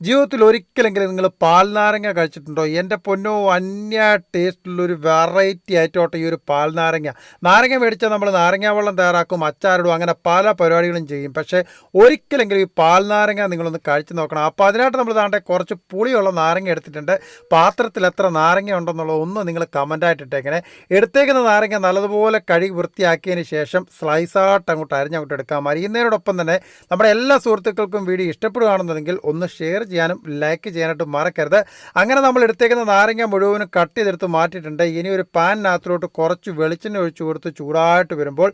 ജീവിതത്തിൽ ഒരിക്കലെങ്കിലും നിങ്ങൾ പാൽനാരങ്ങ കഴിച്ചിട്ടുണ്ടോ? എന്റെ പൊന്നോ അന്യ ടേസ്റ്റിലുള്ളൊരു വെറൈറ്റി ആയിട്ടോട്ടെ ഈ ഒരു പാൽനാരങ്ങ നാരങ്ങ. മേടിച്ചാൽ നമ്മൾ നാരങ്ങ വെള്ളം തയ്യാറാക്കും അച്ചാറിടും അങ്ങനെ പല പരിപാടികളും ചെയ്യും. പക്ഷേ ഒരിക്കലെങ്കിലും ഈ പാൽനാരങ്ങ നിങ്ങളൊന്ന് കഴിച്ച് നോക്കണം. അപ്പോൾ അതിനായിട്ട് നമ്മൾ താണ്ടെ കുറച്ച് പുളിയുള്ള നാരങ്ങ എടുത്തിട്ടുണ്ട്. പാത്രത്തിൽ എത്ര നാരങ്ങ ഉണ്ടെന്നുള്ളത് ഒന്ന് നിങ്ങൾ കമന്റായിട്ട് ഇട്ടേക്കണേ എടുത്തേക്കുന്ന നാരങ്ങ നല്ലതുപോലെ കഴുകി വൃത്തിയാക്കിയതിന് ശേഷം സ്ലൈസായിട്ട് അങ്ങോട്ട് അരിഞ്ഞങ്ങോട്ട് എടുക്കാം അരിയുന്നതിനോടൊപ്പം തന്നെ നമ്മുടെ എല്ലാ സുഹൃത്തുക്കൾക്കും വീഡിയോ ഇഷ്ടപ്പെടുകയാണെന്നുണ്ടെങ്കിൽ ഒന്ന് ഷെയർ ചെയ്യാനും ലൈക്ക് ചെയ്യാനായിട്ട് മറക്കരുത്. അങ്ങനെ നമ്മൾ എടുത്തേക്കുന്ന നാരങ്ങ മുഴുവനും കട്ട് ചെയ്തെടുത്ത് മാറ്റിയിട്ടുണ്ട്. ഇനി ഒരു പാനിനകത്തിലോട്ട് കുറച്ച് വെളിച്ചെണ്ണ ഒഴിച്ചു കൊടുത്ത് ചൂടായിട്ട് വരുമ്പോൾ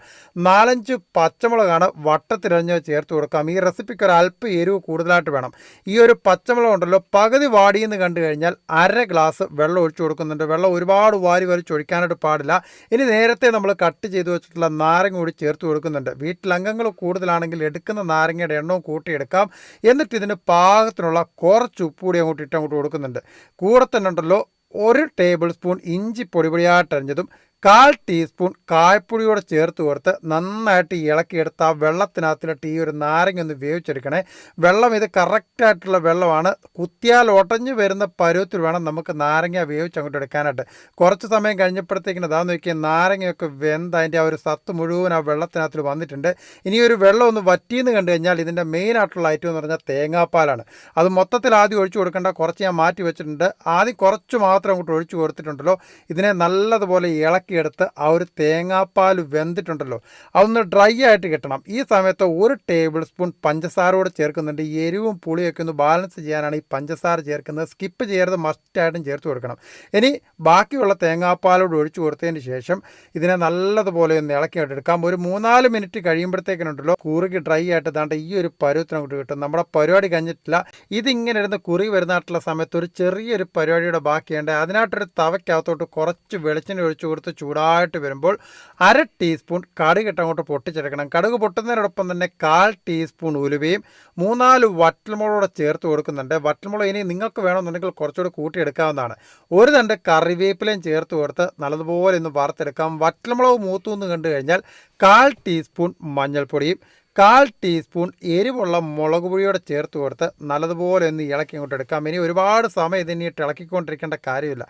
നാലഞ്ച് പച്ചമുളകാണ് വട്ടത്തിലഞ്ഞ് ചേർത്ത് കൊടുക്കാം. ഈ റെസിപ്പിക്ക് ഒരു അല്പം എരിവ് കൂടുതലായിട്ട് വേണം. ഈ ഒരു പച്ചമുളക് ഉണ്ടല്ലോ പകുതി വാടിയെന്ന് കണ്ടു കഴിഞ്ഞാൽ അര ഗ്ലാസ് വെള്ളം ഒഴിച്ചു കൊടുക്കുന്നുണ്ട്. വെള്ളം ഒരുപാട് വാരി വലിച്ച് ഒഴിക്കാനായിട്ട് പാടില്ല. ഇനി നേരത്തെ നമ്മൾ കട്ട് ചെയ്ത് വെച്ചിട്ടുള്ള നാരങ്ങ കൂടി ചേർത്ത് കൊടുക്കുന്നുണ്ട്. വീട്ടിൽ അംഗങ്ങൾ കൂടുതലാണെങ്കിൽ എടുക്കുന്ന നാരങ്ങയുടെ എണ്ണവും കൂട്ടിയെടുക്കാം. എന്നിട്ട് ഇതിന് പാകത്തിനുള്ള കുറച്ച് ഉപ്പ് കൂടി അങ്ങോട്ട് ഇട്ട് അങ്ങോട്ട് കൊടുക്കുന്നുണ്ട്. കൂടെ തന്നെ ഉണ്ടല്ലോ ഒരു ടേബിൾ സ്പൂൺ ഇഞ്ചി പൊടിപൊടിയായിട്ട് പൊടിയായിട്ടരിഞ്ഞതും കാൽ ടീസ്പൂൺ കായപ്പൊടിയോട് ചേർത്ത് കൊടുത്ത് നന്നായിട്ട് ഇളക്കിയെടുത്ത് ആ വെള്ളത്തിനകത്തിലിട്ട് ടീ ഒരു നാരങ്ങ ഒന്ന് വേവിച്ചെടുക്കണേ. വെള്ളം ഇത് കറക്റ്റായിട്ടുള്ള വെള്ളമാണ്. കുത്തിയാൽ ഒടഞ്ഞു വരുന്ന പരുവത്തിൽ വേണം നമുക്ക് നാരങ്ങ വേവിച്ച് അങ്ങോട്ട് എടുക്കാനായിട്ട്. കുറച്ച് സമയം കഴിഞ്ഞപ്പോഴത്തേക്കിന് അതാ നോക്കിയാൽ നാരങ്ങയൊക്കെ വെന്ത് അതിന്റെ ആ ഒരു സത്ത് മുഴുവൻ ആ വെള്ളത്തിനകത്തിൽ വന്നിട്ടുണ്ട്. ഇനി ഒരു വെള്ളം ഒന്ന് വറ്റിയെന്ന് കണ്ടു കഴിഞ്ഞാൽ ഇതിന്റെ മെയിൻ ആയിട്ടുള്ള ഐറ്റം എന്ന് പറഞ്ഞാൽ തേങ്ങാപ്പാലാണ്. അത് മൊത്തത്തിൽ ആദ്യം ഒഴിച്ചു കൊടുക്കേണ്ട കുറച്ച് ഞാൻ മാറ്റി വെച്ചിട്ടുണ്ട്. ആദ്യം കുറച്ച് മാത്രം അങ്ങോട്ട് ഒഴിച്ചു കൊടുത്തിട്ടുണ്ടല്ലോ. ഇതിനെ നല്ലതുപോലെ ഇളക്കി എടുത്ത് ആ ഒരു തേങ്ങാപ്പാൽ വെന്തിട്ടുണ്ടല്ലോ അതൊന്ന് ഡ്രൈ ആയിട്ട് കിട്ടണം. ഈ സമയത്ത് ഒരു ടേബിൾ സ്പൂൺ പഞ്ചസാര കൂടെ ചേർക്കുന്നുണ്ട് എരിവും പുളിയൊക്കെ ഒന്ന് ബാലൻസ് ചെയ്യാനാണ് ഈ പഞ്ചസാര ചേർക്കുന്നത്. സ്കിപ്പ് ചെയ്യരുത് മസ്റ്റായിട്ടും ചേർത്ത് കൊടുക്കണം. ഇനി ബാക്കിയുള്ള തേങ്ങാപ്പാലോട് ഒഴിച്ചു കൊടുത്തതിന് ശേഷം ഇതിനെ നല്ലതുപോലെ ഒന്ന് ഇളക്കിയിട്ട് എടുക്കാം. ഒരു മൂന്നാൽ മിനിറ്റ് കഴിയുമ്പോഴത്തേക്കിനുണ്ടല്ലോ കുറുകി ഡ്രൈ ആയിട്ട് ദാണ്ട് ഈ ഒരു പരുവത്തിനെ അങ്ങോട്ട് കിട്ടും. നമ്മുടെ പരിപാടി കഴിഞ്ഞിട്ടില്ല. ഇതിങ്ങനെ ഇരുന്ന് കുറുകി വരുന്നതായിട്ടുള്ള സമയത്ത് ഒരു ചെറിയൊരു പരിപാടിയുടെ ബാക്കിയുണ്ട്. അതിനായിട്ടൊരു തവയ്ക്കകത്തോട്ട് കുറച്ച് വെളിച്ചെണ്ണ ഒഴിച്ചു കൊടുത്ത് ചൂടായിട്ട് വരുമ്പോൾ അര ടീസ്പൂൺ കടുക് ഇട്ട് അങ്ങോട്ട് പൊട്ടിച്ചെടുക്കണം. കടുക് പൊട്ടുന്നതിനോടൊപ്പം തന്നെ കാൽ ടീസ്പൂൺ ഉലുവയും മൂന്നാൽ വറ്റൽമുളകൂടെ ചേർത്ത് കൊടുക്കുന്നുണ്ട്. വറ്റൽമുളക് ഇനി നിങ്ങൾക്ക് വേണമെന്നുണ്ടെങ്കിൽ കുറച്ചുകൂടി കൂട്ടിയെടുക്കാവുന്നതാണ്. ഒരു തണ്ട് കറിവേപ്പിലയും ചേർത്ത് കൊടുത്ത് നല്ലതുപോലെ ഒന്ന് വറുത്തെടുക്കാം. വറ്റൽമുളക് മൂത്തു എന്ന് കണ്ടു കഴിഞ്ഞാൽ കാൽ ടീസ്പൂൺ മഞ്ഞൾപ്പൊടിയും കാൽ ടീസ്പൂൺ എരിവുള്ള മുളക് പൊടിയോടെ ചേർത്ത് കൊടുത്ത് നല്ലതുപോലെ ഒന്ന് ഇളക്കി ഇങ്ങോട്ട് എടുക്കാം. ഇനി ഒരുപാട് സമയം ഇതിനിട്ട് ഇളക്കിക്കൊണ്ടിരിക്കേണ്ട കാര്യമില്ല.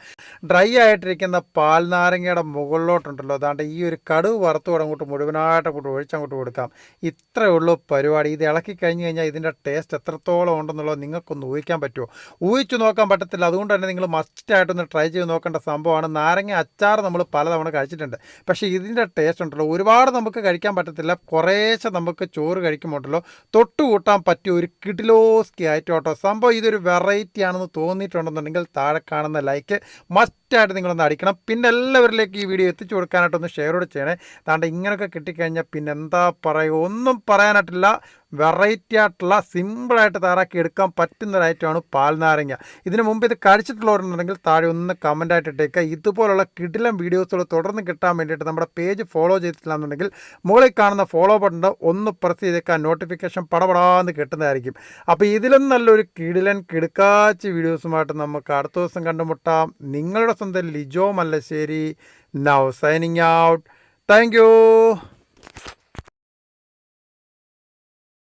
ഡ്രൈ ആയിട്ടിരിക്കുന്ന പാൽ നാരങ്ങയുടെ മുകളിലോട്ടുണ്ടല്ലോ. അതാണ്ട് ഈ ഒരു കടുവ് വറുത്തോടെ അങ്ങോട്ട് മുഴുവനായിട്ട് അങ്ങോട്ട് ഒഴിച്ചങ്ങോട്ട് കൊടുക്കാം. ഇത്രയേ ഉള്ളൂ പരിപാടി. ഇത് ഇളക്കി കഴിഞ്ഞ് കഴിഞ്ഞാൽ ഇതിന്റെ ടേസ്റ്റ് എത്രത്തോളം ഉണ്ടെന്നുള്ളത് നിങ്ങൾക്കൊന്ന് ഊഹിക്കാൻ പറ്റുമോ? ഊഹിച്ചു നോക്കാൻ പറ്റത്തില്ല. അതുകൊണ്ട് തന്നെ നിങ്ങൾ മസ്റ്റായിട്ടൊന്ന് ട്രൈ ചെയ്ത് നോക്കേണ്ട സംഭവമാണ്. നാരങ്ങ അച്ചാർ നമ്മൾ പലതവണ കഴിച്ചിട്ടുണ്ട്. പക്ഷേ ഇതിന്റെ ടേസ്റ്റ് ഉണ്ടല്ലോ. ഒരുപാട് നമുക്ക് കഴിക്കാൻ പറ്റത്തില്ല. കുറേശ്ശെ നമുക്ക് ചോറ് കഴിക്കുമ്പോണ്ടല്ലോ തൊട്ട് കൂട്ടാൻ പറ്റിയ ഒരു കിഡിലോസ്കി ആയിട്ടോട്ടോ. സംഭവം ഇതൊരു വെറൈറ്റി ആണെന്ന് തോന്നിയിട്ടുണ്ടെന്നുണ്ടെങ്കിൽ താഴെ കാണുന്ന ലൈക്ക് മസ്റ്റായിട്ട് നിങ്ങളൊന്ന് അടിക്കണം. പിന്നെ എല്ലാവരിലേക്ക് ഈ വീഡിയോ എത്തിച്ചു കൊടുക്കാനായിട്ടൊന്ന് ഷെയർ കൂടെ ചെയ്യണേ. താണ്ട് ഇങ്ങനെയൊക്കെ കിട്ടിക്കഴിഞ്ഞാൽ പിന്നെ എന്താ പറയുക? ഒന്നും പറയാനായിട്ടില്ല. വെറൈറ്റി ആയിട്ടുള്ള സിമ്പിളായിട്ട് തയ്യാറാക്കി എടുക്കാൻ പറ്റുന്ന ഒരു ഐറ്റമാണ് പാൽ നാരങ്ങ. ഇതിന് മുമ്പ് ഇത് കഴിച്ചിട്ടുള്ളവരുണ്ടെങ്കിൽ താഴെ ഒന്ന് കമന്റായിട്ട് ഇട്ടേക്കുക ഇതുപോലുള്ള കിടിലം വീഡിയോസുകൾ തുടർന്ന് കിട്ടാൻ വേണ്ടിയിട്ട് നമ്മുടെ പേജ് ഫോളോ ചെയ്തിട്ടില്ലാന്നുണ്ടെങ്കിൽ മുകളിൽ കാണുന്ന ഫോളോ ബട്ടൺ ഒന്ന് പ്രസ് ചെയ്തേക്കാൻ നോട്ടിഫിക്കേഷൻ പടപടാന്ന് കിട്ടുന്നതായിരിക്കും. അപ്പോൾ ഇതിലും നല്ലൊരു കിടിലൻ കിടുക്കാച്ച് വീഡിയോസുമായിട്ട് നമുക്ക് അടുത്ത ദിവസം കണ്ടുമുട്ടാം. നിങ്ങളുടെ On the Lijo Mallaseri. Now signing out. Thank you.